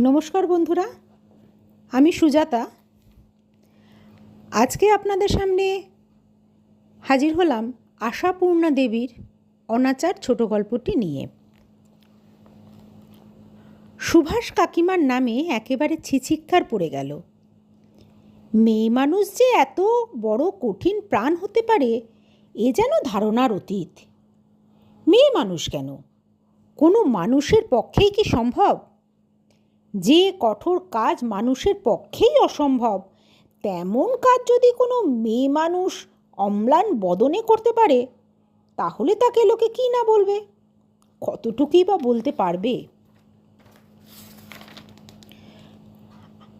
নমস্কার বন্ধুরা, আমি সুজাতা। আজকে আপনাদের সামনে হাজির হলাম আশাপূর্ণা দেবীর অনাচার ছোট গল্পটি নিয়ে। সুভাষ কাকিমার নামে একেবারে ছিছিক্কার পড়ে গেল। মেয়ে মানুষ যে এত বড় কঠিন প্রাণ হতে পারে, এ যেন ধারণার অতীত। মেয়ে মানুষ কেন? কোনো মানুষের পক্ষেই কি সম্ভব? যে কঠোর কাজ মানুষের পক্ষেই অসম্ভব, তেমন কাজ যদি কোনো মেয়ে মানুষ অম্লান বদনে করতে পারে, তাহলে তাকে লোকে কী না বলবে? কতটুকুই বা বলতে পারবে?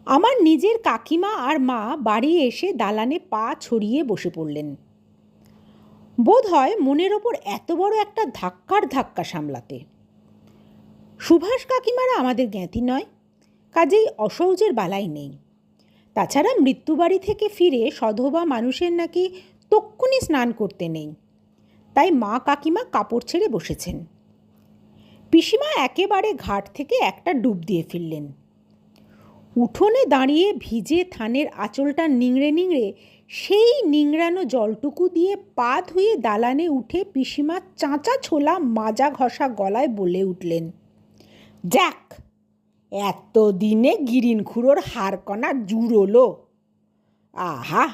আমার নিজের কাকিমা আর মা বাড়ি এসে দালানে পা ছড়িয়ে বসে পড়লেন। বোধ হয় মনের ওপর এত বড় একটা ধাক্কার ধাক্কা সামলাতে। সুভাষ কাকিমারা আমাদের জ্ঞাতি নয় কাজেই অসৌজের বালাই নেই। তাছাড়া মৃত্যুবাড়ি থেকে ফিরে সধবা মানুষের নাকি তক্ষুনি স্নান করতে নেই। তাই মা কাকিমা কাপড় ছেড়ে বসেছেন। পিসিমা একেবারে ঘাট থেকে একটা ডুব দিয়ে ফিরলেন। উঠোনে দাঁড়িয়ে ভিজে থানের আঁচলটা নিংড়ে নিংড়ে সেই নিংড়ানো জলটুকু দিয়ে পা ধুয়ে দালানে উঠে পিসিমা চাঁচা ছোলা মাজা ঘষা গলায় বলে উঠলেন, যাক এতদিনে গিরিন খুঁড়োর হাড়কণা জুড়োলো। আহা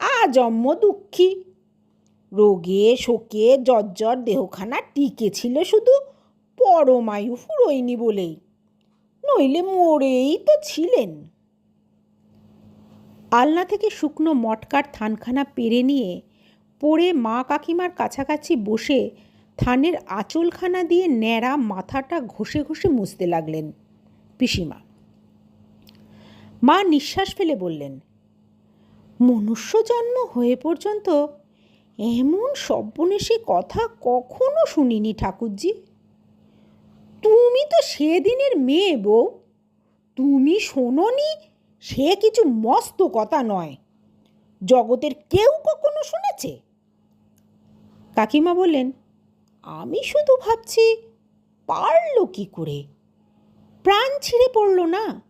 আজম্ম দুঃখী। রোগে, শোকে জর্জর দেহখানা টিকে ছিল শুধু পরমায়ু ফুরোয়নি বলেই, নইলে মরেই তো ছিলেন। আলনা থেকে শুকনো মটকার থানখানা পেরে নিয়ে পড়ে মা কাকিমার কাছাকাছি বসে থানের আঁচলখানা দিয়ে ন্যাড়া মাথাটা ঘষে ঘষে মুছতে লাগলেন। পিসিমা। মা নিঃশ্বাস ফেলে বললেন, মনুষ্য জন্ম হয়ে পর্যন্ত এমন সব্যনেশী কথা কখনো শুনিনি ঠাকুরজি। তুমি তো সেদিনের মেয়ে বউ, তুমি শোনোনি সে কিছু মস্ত কথা নয়। জগতের কেউ কখনো শুনেছে? কাকিমা বললেন, আমি শুধু ভাবছি, পারল কি করে? প্রাণ ছিঁড়ে পড়ল না।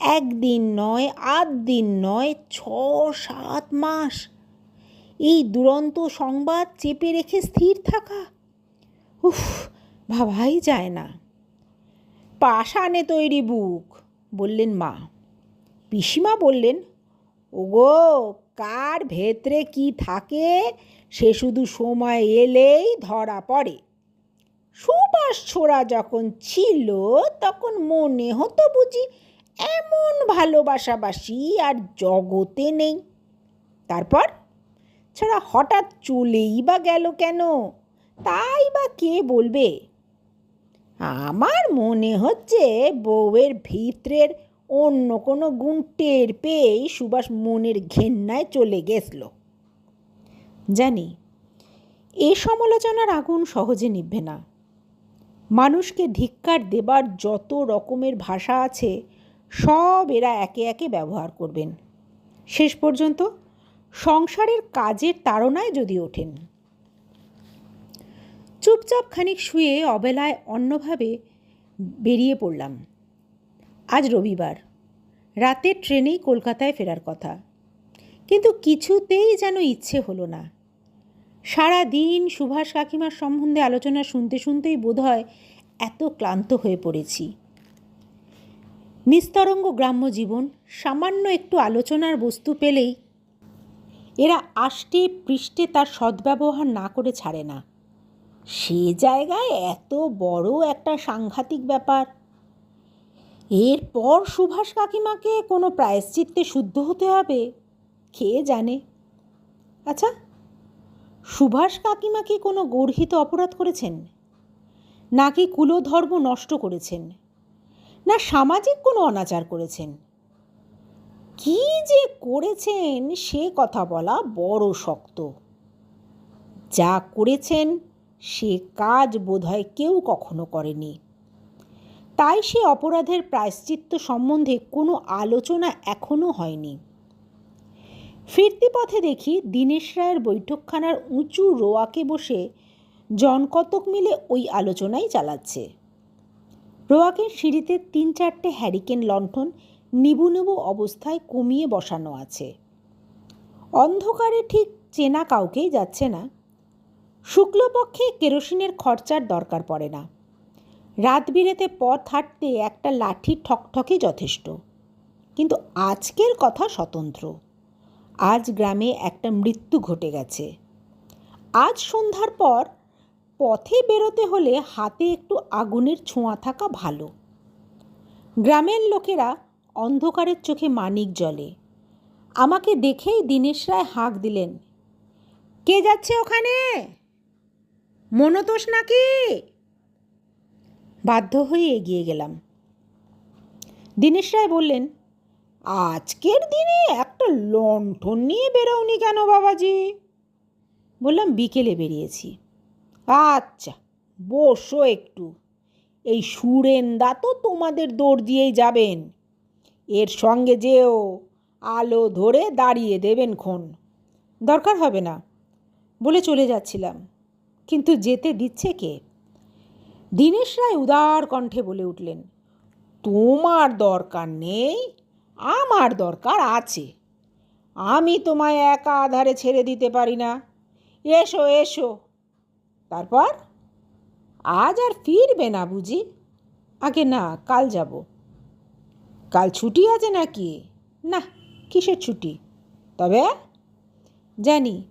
একদিন নয় আট দিন নয়, ছ, সাত মাস। এই দুরন্ত সংবাদ চেপে রেখে স্থির থাকা। উফ, ভাবাই যায় না। পাষাণে তৈরি বুক, বললেন মা। পিসিমা বললেন, ওগো, কার ভেতরে কি থাকে, সে শুধু সময় এলেই ধরা পড়ে। সুবাস ছোড়া যখন ছিল, তখন মনে হতো বুঝি এমন ভালোবাসাবাসি আর জগতে নেই। তারপর, ছাড়া হঠাৎ চলেই বা গেল কেন? তাই বা কে বলবে? আমার মনে হচ্ছে বউয়ের ভিতরের অন্য কোনো গুণ টের পেয়েই সুভাষ মনের ঘেন্নায় চলে গেছল। জানি, এ সমালোচনার আগুন সহজে নিভবে না। মানুষকে ধিক্কার দেবার যত রকমের ভাষা আছে, সব এরা একে একে ব্যবহার করবেন। শেষ পর্যন্ত সংসারের কাজের তাড়নায় যদি ওঠেন। চুপচাপ খানিক শুয়ে অবেলায় অন্যভাবে বেরিয়ে পড়লাম। আজ রবিবার। রাতের ট্রেনেই কলকাতায় ফেরার কথা। কিন্তু কিছুতেই যেন ইচ্ছে হলো না। সারা দিন সুভাষ কাকিমার সম্বন্ধে আলোচনা শুনতে শুনতেই বোধহয় এত ক্লান্ত হয়ে পড়েছি। নিস্তরঙ্গ গ্রাম্য জীবন, সামান্য একটু আলোচনার বস্তু পেলেই এরা আষ্টে পৃষ্ঠে তার সদ্ব্যবহার না করে ছাড়ে না। সে জায়গায় এত বড় একটা সাংঘাতিক ব্যাপার। এরপর সুভাষ কাকিমাকে কোনো প্রায়শ্চিত্তে শুদ্ধ হতে হবে? কে জানে? আচ্ছা সুভাষ কাকিমা কি কোনো গর্হিত অপরাধ করেছেন? নাকি কুলধর্ম নষ্ট করেছেন? না সামাজিক কোনো অনাচার করেছেন? কি যে করেছেন সে কথা বলা বড় শক্ত। যা করেছেন সে কাজ বোধহয় কেউ কখনো করেনি। তাই সে অপরাধের প্রায়শ্চিত্ত সম্বন্ধে কোনো আলোচনা এখনও হয়নি। ফিরতি পথে দেখি দীনেশ রায়ের বৈঠকখানার উঁচু রোয়াকে বসে জনকতক মিলে ওই আলোচনাই চালাচ্ছে। রোয়াকের সিঁড়িতে তিন চারটে হ্যারিকেন লণ্ঠন নিবু নিবু অবস্থায় কমিয়ে বসানো আছে। অন্ধকারে ঠিক চেনা কাউকেই যাচ্ছে না। শুক্লপক্ষে কেরোসিনের খরচার দরকার পড়ে না। রাত বিরেতে পথ হাঁটতে একটা লাঠি ঠকঠকে যথেষ্ট। কিন্তু আজকের কথা স্বতন্ত্র। আজ গ্রামে একটা মৃত্যু ঘটে গেছে। আজ সন্ধ্যার পর পথে বেরোতে হলে হাতে একটু আগুনের ছোঁয়া থাকা ভালো। গ্রামের লোকেরা অন্ধকারের চোখে মানিক জ্বলে আমাকে দেখেই দীনেশ রায় হাঁক দিলেন, কে যাচ্ছে ওখানে? মনতোষ নাকি? বাধ্য হয়ে এগিয়ে গেলাম। দীনেশ রায় বললেন আজকের দিনে একটা লণ্ঠন নিয়ে বেরোওনি কেন বাবাজি? বললাম, বিকেলে বেরিয়েছি। আচ্ছা বসো একটু। এই সুরেন্দা তো তোমাদের দৌড় দিয়েই যাবেন। এর সঙ্গে যেও, আলো ধরে দাঁড়িয়ে দেবেন ক্ষণ। দরকার হবে না, বলে চলে যাচ্ছিলাম। কিন্তু যেতে দিচ্ছে কে? দীনেশ রায় উদার কণ্ঠে বলে উঠলেন, তোমার দরকার নেই আমার দরকার আছে। আমি তোমায় একা আধারে ছেড়ে দিতে পারি না। এসো এসো। তারপর? আজ আর ফিরবে না বুঝি? আগে না, কাল যাব। কাল ছুটি আছে নাকি? না, কিসের ছুটি? তবে? জানি,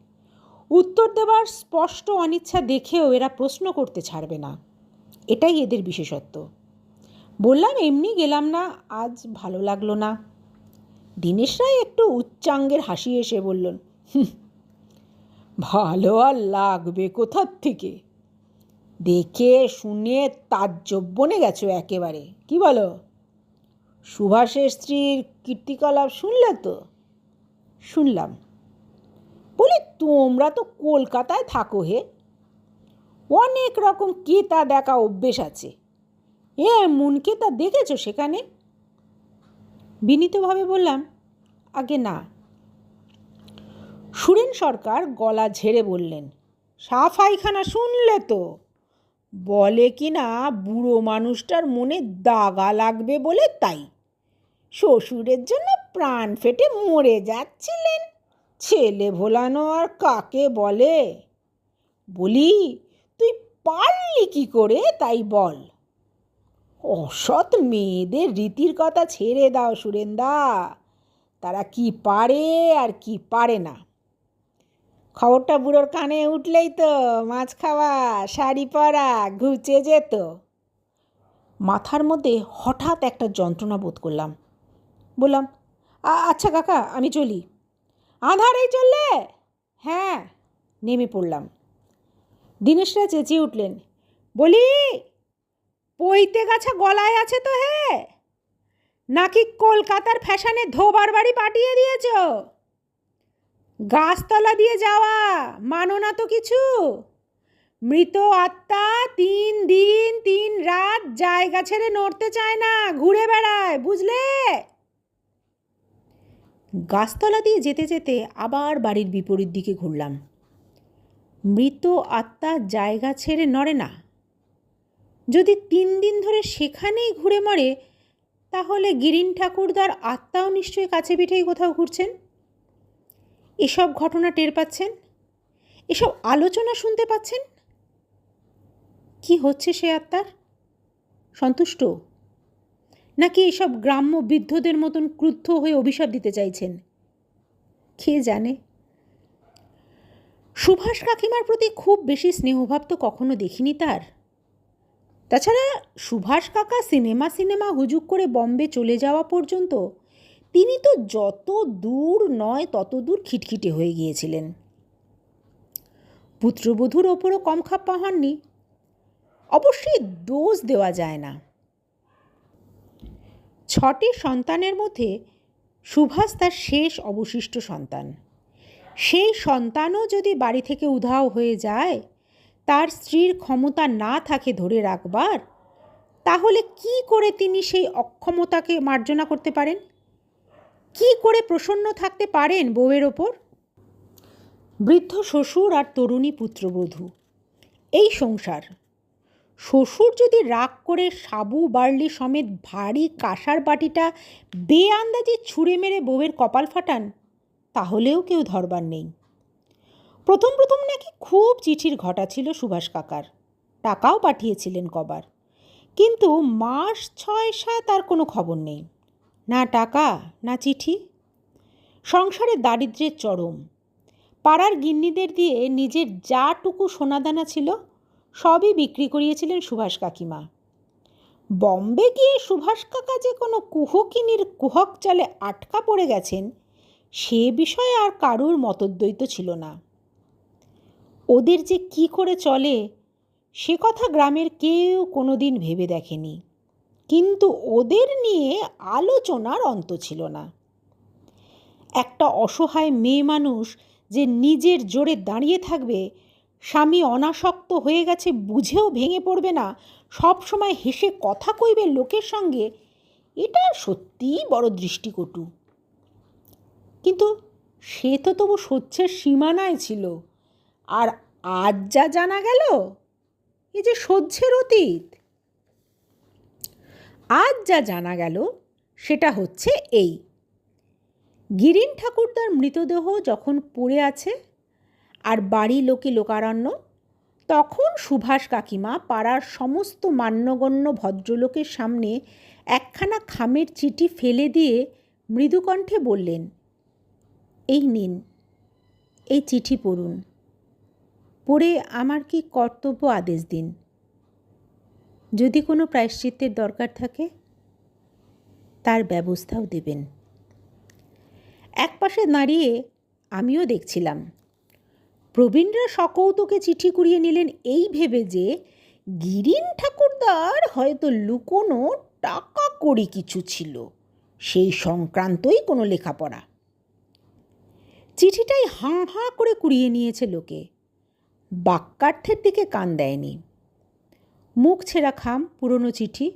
উত্তর দেবার স্পষ্ট অনিচ্ছা দেখেও এরা প্রশ্ন করতে ছাড়বে না। এটাই এদের বিশেষত্ব। বললাম, এমনি গেলাম না, আজ ভালো লাগল না। দীনেশ রায় একটু উচ্চাঙ্গের হাসি এসে বললেন ভালো আর লাগবে কোথার থেকে? দেখে, শুনে তাজ্জব বনে গেছো একেবারে, কি বলো? সুভাষের স্ত্রীর কীর্তিকলাপ শুনলে তো? শুনলাম। বলি, তোমরা তো কলকাতায় থাকো হে। অনেক রকম কেতা দেখা অভ্যেস আছে। এমন কেতা দেখেছ সেখানে? বিনীতভাবে বললাম, আগে না। সুরেন সরকার গলা ঝেড়ে বললেন, সাফাইখানা শুনলে তো? বলে কি না, বুড়ো মানুষটার মনে দাগা লাগবে বলে তাই। শ্বশুরের জন্য প্রাণ ফেটে মরে যাচ্ছিলেন। ছেলে ভোলানো আর কাকে বলে? বলি, তুই পারলি কি করে, তাই বল। অসৎ মেয়েদের রীতির কথা ছেড়ে দাও সুরেন্দা। তারা কি পারে আর কি পারে না। খবরটা বুড়োর কানে উঠলেই তো, মাছ খাওয়া, শাড়ি পরা, ঘুচে যেত। মাথার মধ্যে হঠাৎ একটা যন্ত্রণা বোধ করলাম। বললাম আচ্ছা কাকা, আমি চলি। আধারেই চললে? হ্যাঁ নেমে পড়লাম। দিনেশরা চেঁচিয়ে উঠলেন, বলি পইতে গাছা গলায় আছে তো হে। নাকি কলকাতার ফ্যাশনে ধোবার বাড়ি পাঠিয়ে দিয়েছ? গাছতলা দিয়ে যাওয়া মানো না তো কিছু। মৃত আত্মা তিন দিন, তিন রাত জায়গা ছেড়ে নড়তে চায় না, ঘুরে বেড়ায়, বুঝলে? গাছতলা দিয়ে যেতে যেতে আবার বাড়ির বিপরীত দিকে ঘুরলাম। মৃত আত্মা জায়গা ছেড়ে নড়ে না। যদি তিন দিন ধরে সেখানেই ঘুরে মরে, তাহলে গিরিন ঠাকুরদার আত্মাও নিশ্চয়ই কাছে পিঠেই কোথাও ঘুরছেন? এসব ঘটনা টের পাচ্ছেন? এসব আলোচনা শুনতে পাচ্ছেন? কি হচ্ছে সে আত্মার? সন্তুষ্ট? নাকি এসব গ্রাম্য বৃদ্ধদের মতন ক্রুদ্ধ হয়ে অভিশাপ দিতে চাইছেন? কে জানে? সুভাষ কাকিমার প্রতি খুব বেশি স্নেহভাব তো কখনো দেখিনি তার। তাছাড়া সুভাষ কাকা সিনেমা সিনেমা হুজুক করে বম্বে চলে যাওয়া পর্যন্ত তিনি তো যত দূর নয় তত দূর খিটখিটে হয়ে গিয়েছিলেন। পুত্রবধূর ওপরও কম খাপ্পা হননি অবশ্যই দোষ দেওয়া যায় না। ছটি সন্তানের মধ্যে সুভাষ তার শেষ অবশিষ্ট সন্তান। সেই সন্তানও যদি বাড়ি থেকে উধাও হয়ে যায় তার স্ত্রীর ক্ষমতা না থাকে ধরে রাখবার, তাহলে কি করে তিনি সেই অক্ষমতাকে মার্জনা করতে পারেন? কি করে প্রসন্ন থাকতে পারেন বউয়ের ওপর? বৃদ্ধ শ্বশুর আর তরুণী পুত্রবধূ, এই সংসার। শ্বশুর যদি রাগ করে সাবু বার্লি সমেত ভারী কাঁসার বাটিটা বেআন্দাজে ছুঁড়ে মেরে বউয়ের কপাল ফাটান, তাহলেও কেউ ধরবার নেই। প্রথম প্রথম নাকি খুব চিঠির ঘটা ছিল সুভাষ কাকার। টাকাও পাঠিয়েছিলেন কবার। কিন্তু মাস ছয় সাত আর কোনো খবর নেই। না টাকা, না চিঠি। সংসারে দারিদ্র্যের চরম। পাড়ার গিন্নিদের দিয়ে নিজের যাটুকু সোনাদানা ছিল, সবই বিক্রি করিয়েছিলেন সুভাষ কাকিমা। বম্বে গিয়ে সুভাষ কাকা যে কোনো কুহকিনীর কুহক চালে আটকা পড়ে গেছেন, সে বিষয়ে আর কারুর মতদ্বৈত ছিল না। ওদের যে কি করে চলে, সে কথা গ্রামের কেউ কোনো দিন ভেবে দেখেনি। কিন্তু ওদের নিয়ে আলোচনার অন্ত ছিল না। একটা অসহায় মেয়ে মানুষ যে নিজের জোরে দাঁড়িয়ে থাকবে, স্বামী অনাসক্ত হয়ে গেছে বুঝেও ভেঙে পড়বে না, সব সময় হেসে কথা কইবে লোকের সঙ্গে, এটা সত্যিই বড় দৃষ্টিকটু। কিন্তু সে তো তবু সহ্যের সীমানায় ছিল। আর আজ যা জানা গেল, এ যে সহ্যের অতীত। আজ যা জানা গেল, সেটা হচ্ছে এই। গিরিন ঠাকুরদার মৃতদেহ যখন পড়ে আছে আর বাড়ি লোকে লোকারণ্য, তখন সুভাষ কাকিমা পাড়ার সমস্ত মান্যগণ্য ভদ্রলোকের সামনে একখানা খামের চিঠি ফেলে দিয়ে মৃদুকণ্ঠে বললেন, এই নিন, এই চিঠি পড়ুন। পড়ে আমার কি কর্তব্য আদেশ দিন? যদি কোনো প্রায়শ্চিত্তের দরকার থাকে, তার ব্যবস্থাও দেবেন। একপাশে দাঁড়িয়ে আমিও দেখছিলাম। প্রবীণরা সকৌতকে চিঠি কুড়িয়ে নিলেন এই ভেবে যে গিরিন ঠাকুরদার হয়তো লুকোনো টাকা কড়ি কিছু ছিল, সেই সংক্রান্তই কোনো লেখাপড়া। চিঠিটাই হাঁ হাঁ করে কুড়িয়ে নিয়েছে লোকে। বাক্যার্থের দিকে কান দেয়নি। মুখ ছেঁড়া খাম, পুরনো চিঠি।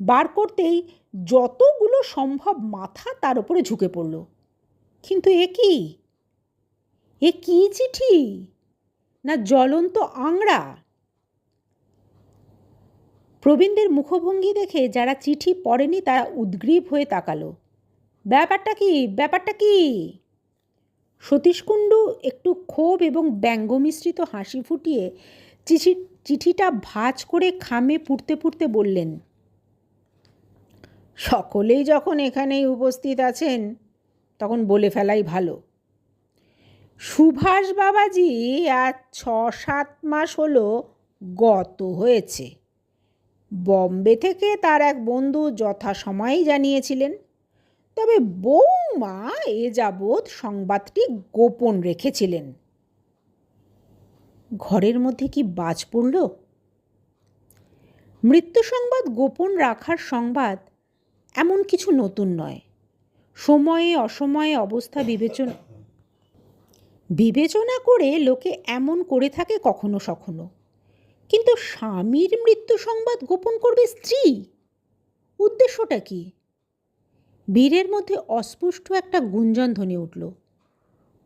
বার করতেই যতগুলো সম্ভব মাথা তার উপরে ঝুঁকে পড়ল। কিন্তু এ কি? এ কি চিঠি? না জ্বলন্ত আংড়া? প্রবীণদের মুখভঙ্গি দেখে যারা চিঠি পড়েনি তারা উদ্গ্রীব হয়ে তাকালো। ব্যাপারটা কি? ব্যাপারটা কি? সতীশকুণ্ডু একটু ক্ষোভ এবং ব্যঙ্গ মিশ্রিত হাসি ফুটিয়ে চিঠি, চিঠিটা ভাঁজ করে খামে পুড়তে পুড়তে বললেন, সকলেই যখন এখানেই উপস্থিত আছেন, তখন বলে ফেলাই ভালো। সুভাষ বাবাজি আজ ছ সাত মাস হলো গত হয়েছে। বম্বে থেকে তার এক বন্ধু যথাসময়েই জানিয়েছিলেন তবে বৌমা এ যাবৎ সংবাদটি গোপন রেখেছিলেন। ঘরের মধ্যে কি বাজ পড়ল? মৃত্যু সংবাদ গোপন রাখার সংবাদ এমন কিছু নতুন নয়। সময়ে অসময়ে অবস্থা বিবেচনা বিবেচনা করে লোকে এমন করে থাকে কখনো সখনো। কিন্তু স্বামীর মৃত্যু সংবাদ গোপন করবে স্ত্রী? উদ্দেশ্যটা কি? বীরের মধ্যে অস্পষ্ট একটা গুঞ্জন ধ্বনি উঠল।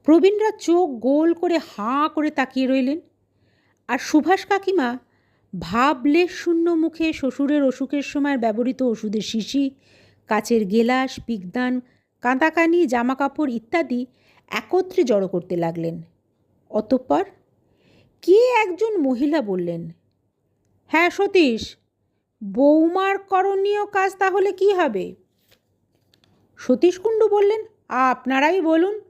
প্রবীণরা চোখ গোল করে হাঁ করে তাকিয়ে রইলেন। আর সুভাষ কাকিমা ভাবলে শূন্য মুখে শ্বশুরের অসুখের সময় ব্যবহৃত ওষুধের শিশি, কাচের গেলাস, পিকদান, কাঁদাকানি, জামাকাপড় ইত্যাদি একত্রে জড়ো করতে লাগলেন। অতঃপর কে একজন মহিলা বললেন হ্যাঁ সতীশ, বৌমার করণীয় কাজ তাহলে কি হবে? সতীশ কুণ্ডু বললেন, আপনারাই বলুন।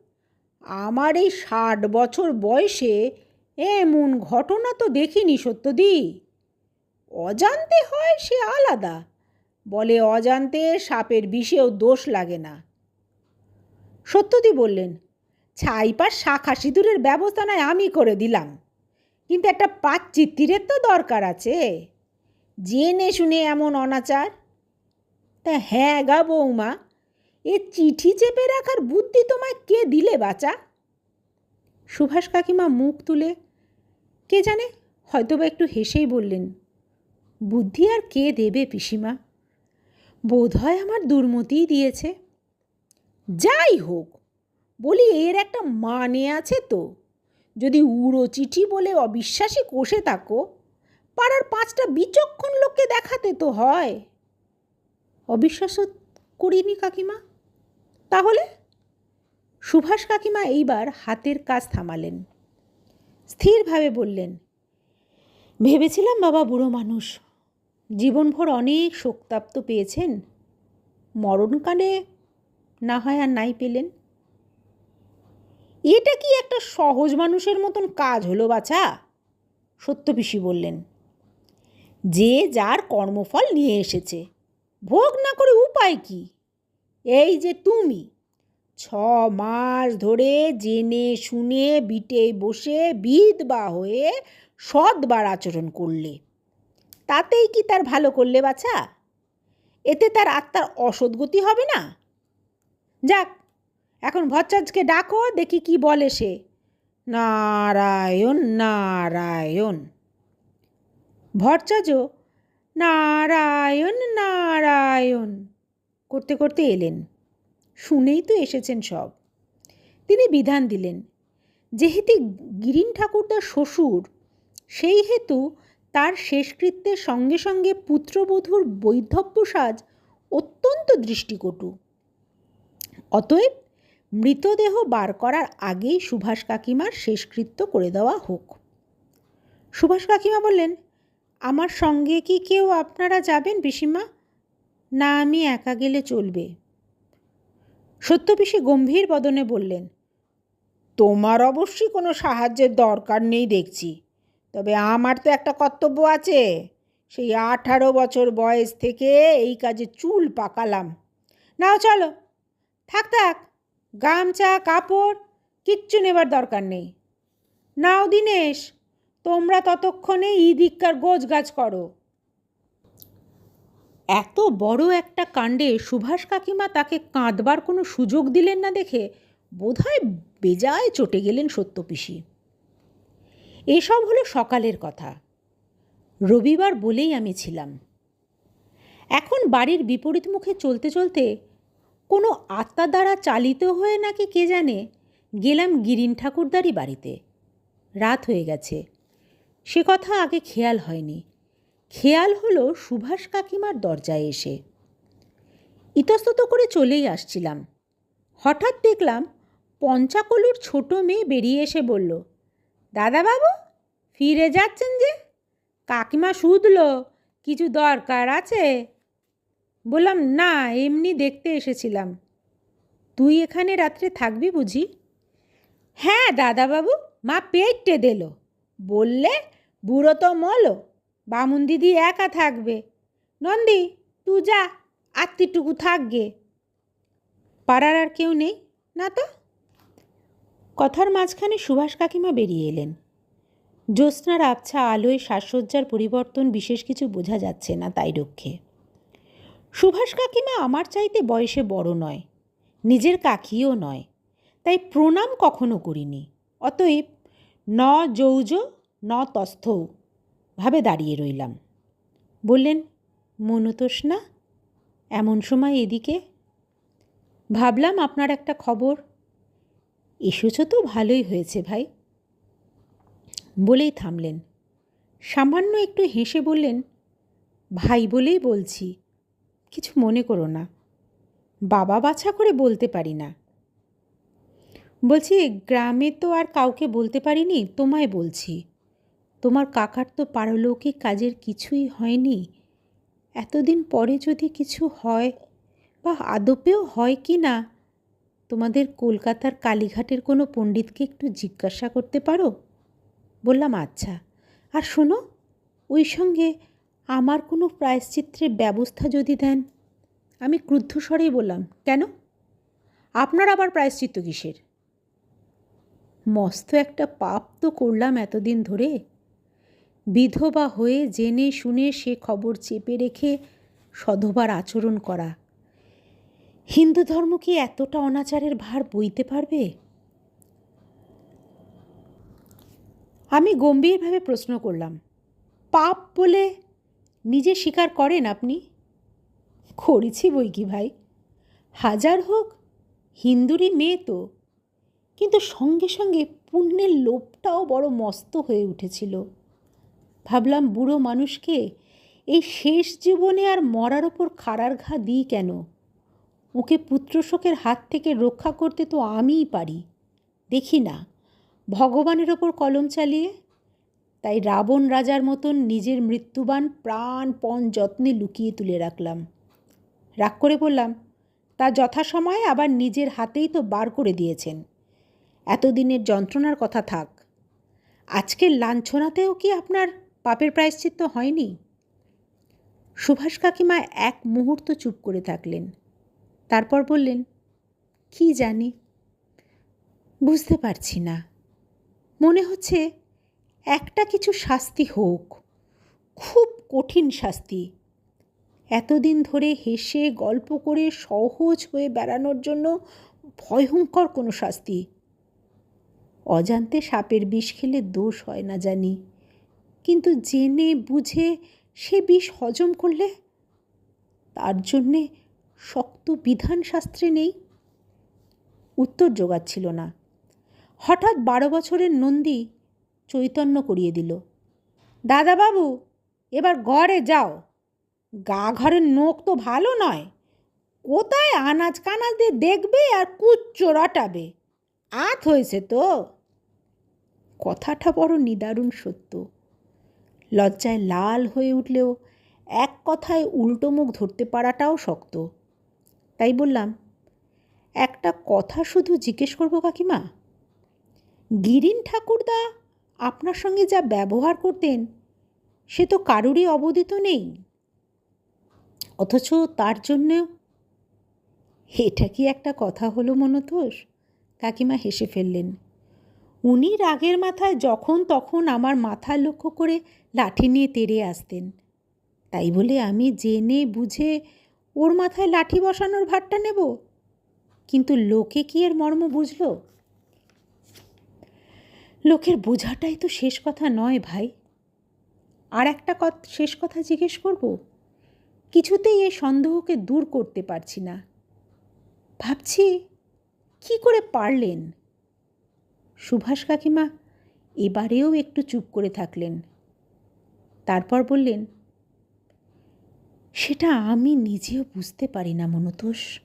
আমার এই ষাট বছর বয়সে এমন ঘটনা তো দেখিনি সত্যদি। অজান্তে হয় সে আলাদা। বলে অজান্তে সাপের বিষেও দোষ লাগে না। সত্যদি বললেন ছাইপার শাখা সিঁদুরের ব্যবস্থা নয় আমি করে দিলাম। কিন্তু একটা পাচ্চিত্তিরের তো দরকার আছে। জেনে শুনে এমন অনাচার? তা হ্যাঁ গা বৌমা এ চিঠি চেপে রাখার বুদ্ধি তোমায় কে দিলে বাচা? সুভাষ কাকিমা মুখ তুলে, কে জানে হয়তো বা একটু হেসেই বললেন, বুদ্ধি আর কে দেবে পিসিমা? বোধ হয় আমার দুর্মতিই দিয়েছে। যাই হোক, বলি এর একটা মানে আছে তো। যদি উড়ো চিঠি বলে অবিশ্বাসী কষে থাকো পাড়ার পাঁচটা বিচক্ষণ লোককে দেখাতে তো হয়। অবিশ্বাস্য করিনি কাকিমা? তাহলে? সুভাষ কাকিমা এইবার হাতের কাজ থামালেন। স্থিরভাবে বললেন, ভেবেছিলাম বাবা বুড়ো মানুষ। জীবনভর অনেক শোকতাপ্ত পেয়েছেন। মরণকালে না হয় আর নাই পেলেন। এটা কি একটা সহজ মানুষের মতন কাজ হলো বাছা? সত্যপিসি বললেন, যে যার কর্মফল নিয়ে এসেছে, ভোগ না করে উপায় কি? এই যে তুমি, ছ মাস ধরে জেনে শুনে বিটে বসে বিধবা হয়ে সৎবার আচরণ করলে, তাতেই কি তার ভালো করলে বাছা? এতে তার আত্মার অসদ্গতি হবে না? যাক, এখন ভট্টাচার্যকে ডাকো, দেখি কি বলে সে। নারায়ণ নারায়ণ। ভট্টাচার্য, নারায়ণ নারায়ণ। করতে করতে এলেন। শুনেই তো এসেছেন সব। তিনি বিধান দিলেন, যেহেতু গিরিন ঠাকুরদার শ্বশুর, সেই হেতু তার শেষকৃত্যের সঙ্গে সঙ্গে পুত্রবধূর বৈধব্য সাজ অত্যন্ত দৃষ্টিকটু। অতএব মৃতদেহ বার করার আগেই সুভাষ কাকিমার শেষকৃত্য করে দেওয়া হোক। সুভাষ কাকিমা বললেন, আমার সঙ্গে কি কেউ আপনারা যাবেন পিসিমা? না, আমি একা গেলে চলবে। সত্যপিসি গম্ভীর বদনে বললেন, তোমার অবশ্যই কোনো সাহায্যের দরকার নেই দেখছি। তবে আমার তো একটা কর্তব্য আছে। সেই আঠারো বছর বয়স থেকে এই কাজে চুল পাকালাম। নাও চলো, থাক থাক, গামছা, কাপড়, কিচ্ছু নেবার দরকার নেই। নাও, দিনেশ, তোমরা ততক্ষণে ইদিককার গোছ গাছ করো। এত বড় একটা কাণ্ডে সুভাষ কাকিমা তাকে কাঁদবার কোনো সুযোগ দিলেন না দেখে বোধহয় বেজায় চটে গেলেন সত্যপিসি এসব হলো সকালের কথা। রবিবার বলেই আমি ছিলাম। এখন বাড়ির বিপরীত মুখে চলতে চলতে কোনো আত্মা দ্বারা চালিত হয়ে নাকি কে জানে গেলাম গিরিন ঠাকুরদারই বাড়িতে। রাত হয়ে গেছে। সে কথা আগে খেয়াল হয়নি। খেয়াল হলো সুভাষ কাকিমার দরজায় এসে। ইতস্তত করে চলেই আসছিলাম। হঠাৎ দেখলাম পঞ্চাকলুর ছোট মেয়ে বেরিয়ে এসে বলল, দাদাবাবু, ফিরে যাচ্ছেন যে? কাকিমা শুধলো, কিছু দরকার আছে? বললাম, না, এমনি দেখতে এসেছিলাম। তুই এখানে রাত্রে থাকবি বুঝি? হ্যাঁ দাদাবাবু, মা পেটে দিল। বললে বুড়ো তো মলো। বামুন দিদি একা থাকবে। নন্দী, তুই যা আত্মীটুকু থাকবে পাড়ার আর কেউ নেই, না তো? কথার মাঝখানে সুভাষ কাকিমা বেরিয়ে এলেন। জ্যোৎস্নার আবছা আলোয় সাজসজ্জার পরিবর্তন বিশেষ কিছু বোঝা যাচ্ছে না তাই রক্ষে। সুভাষ কাকিমা আমার চাইতে বয়সে বড় নয়, নিজের কাকিও নয়, তাই প্রণাম কখনো করিনি। অতএব, ন যৌজ, ন তস্থৌ। ভাবে দাঁড়িয়ে রইলাম। বললেন মনতোষ না এমন সময় এদিকে। ভাবলাম আপনার একটা খবর। এসেছ তো ভালোই হয়েছে ভাই। বলেই থামলেন। সামান্য একটু হেসে বললেন, ভাই বলেই বলছি, কিছু মনে করো না। বাবা বাছা করে বলতে পারি না। বলছি, গ্রামে তো আর কাউকে বলতে পারিনি, তোমায় বলছি। তোমার কাকার তো পারলৌকিক কাজের কিছুই হয়নি। এতদিন পরে যদি কিছু হয়, বা আদপেও হয় কি না? তোমাদের কলকাতার কালীঘাটের কোনো পণ্ডিতকে একটু জিজ্ঞাসা করতে পারো? বললাম আচ্ছা। আর শোনো, ওই সঙ্গে আমার কোনো প্রায়শ্চিত্রের ব্যবস্থা যদি দেন? আমি ক্রুদ্ধ স্বরেই বললাম, কেন? আপনার আবার প্রায়শ্চিত্ত কিসের? মস্ত একটা পাপ তো করলাম এতদিন ধরে। বিধবা হয়ে জেনে শুনে সে খবর চেপে রেখে সধবার আচরণ করা। হিন্দু ধর্ম কি এতটা অনাচারের ভার বইতে পারবে? আমি গম্ভীরভাবে প্রশ্ন করলাম, পাপ বলে নিজে স্বীকার করেন আপনি? করেছি বই কি ভাই? হাজার হোক, হিন্দুরই মেয়ে তো। কিন্তু সঙ্গে সঙ্গে পুণ্যের লোভটাও বড় মস্ত হয়ে উঠেছিল। ভাবলাম, বুড়ো মানুষকে এই শেষ জীবনে আর মরার ওপর খাড়ার ঘা দিই কেন? ওকে পুত্রশোকের হাত থেকে রক্ষা করতে তো আমিই পারি। দেখি না, ভগবানের ওপর কলম চালিয়ে? তাই রাবণ রাজার মতন নিজের মৃত্যুবান প্রাণপণ যত্নে লুকিয়ে তুলে রাখলাম। রাগ করে বললাম, তা যথাসময়ে আবার নিজের হাতেই তো বার করে দিয়েছেন। এতদিনের যন্ত্রণার কথা থাক। আজকের লাঞ্ছনাতেও কি আপনার পাপের প্রায়শ্চিত্ত হয়নি? সুভাষ কাকিমা এক মুহূর্ত চুপ করে থাকলেন। তারপর বললেন, কি জানি? বুঝতে পারছি না। মনে হচ্ছে একটা কিছু শাস্তি হোক। খুব কঠিন শাস্তি। এতদিন ধরে হেসে গল্প করে সহজ হয়ে বেড়ানোর জন্য ভয়ঙ্কর কোনো শাস্তি। অজান্তে সাপের বিষ খেলে দোষ হয় না জানি। কিন্তু জেনে বুঝে সে বিষ হজম করলে? তার জন্যে শক্ত বিধান শাস্ত্রে নেই। উত্তর জোগাচ্ছিল না। হঠাৎ বারো বছরের নন্দী চৈতন্য করিয়ে দিল। দাদাবাবু, এবার ঘরে যাও। গা ঘরের নোখ তো ভালো নয়। কোথায় আনাজ কানাজ দিয়ে দেখবে আর কুচ্চো রটাবে আত হয়েছে তো। কথাটা বড় নিদারুণ সত্য। লজ্জায় লাল হয়ে উঠলেও এক কথায় উল্টো মুখ ধরতে পারাটাও শক্ত। তাই বললাম, একটা কথা শুধু জিজ্ঞেস করব কাকিমা? গিরিন ঠাকুরদা আপনার সঙ্গে যা ব্যবহার করতেন, সে তো কারুরই অবদিত নেই। অথচ তার জন্যেও এটা কি একটা কথা হলো মনতোষ? কাকিমা হেসে ফেললেন। উনি রাগের মাথায় যখন তখন আমার মাথা লক্ষ্য করে লাঠি নিয়ে তেড়ে আসতেন। তাই বলে আমি জেনে বুঝে ওর মাথায় লাঠি বসানোর ভারটা নেব? কিন্তু লোকে কি এর মর্ম বুঝল? লোকের বোঝাটাই তো শেষ কথা নয় ভাই। আর একটা শেষ কথা জিজ্ঞেস করব? কিছুতেই এই সন্দেহকে দূর করতে পারছি না। ভাবছি, কি করে পারলেন? সুভাষ কাকিমা, এবারেও একটু চুপ করে থাকলেন। তারপর বললেন, সেটা আমি নিজেও বুঝতে পারি না, মনতোষ।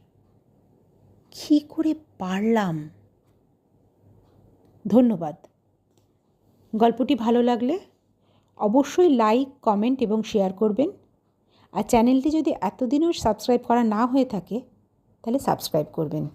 কী করে পারলাম? ধন্যবাদ। গল্পটি ভালো লাগলে অবশ্যই লাইক, কমেন্ট এবং শেয়ার করবেন। আর চ্যানেলটি যদি এতদিনও সাবস্ক্রাইব করা না হয়ে থাকে, তাহলে সাবস্ক্রাইব করবেন।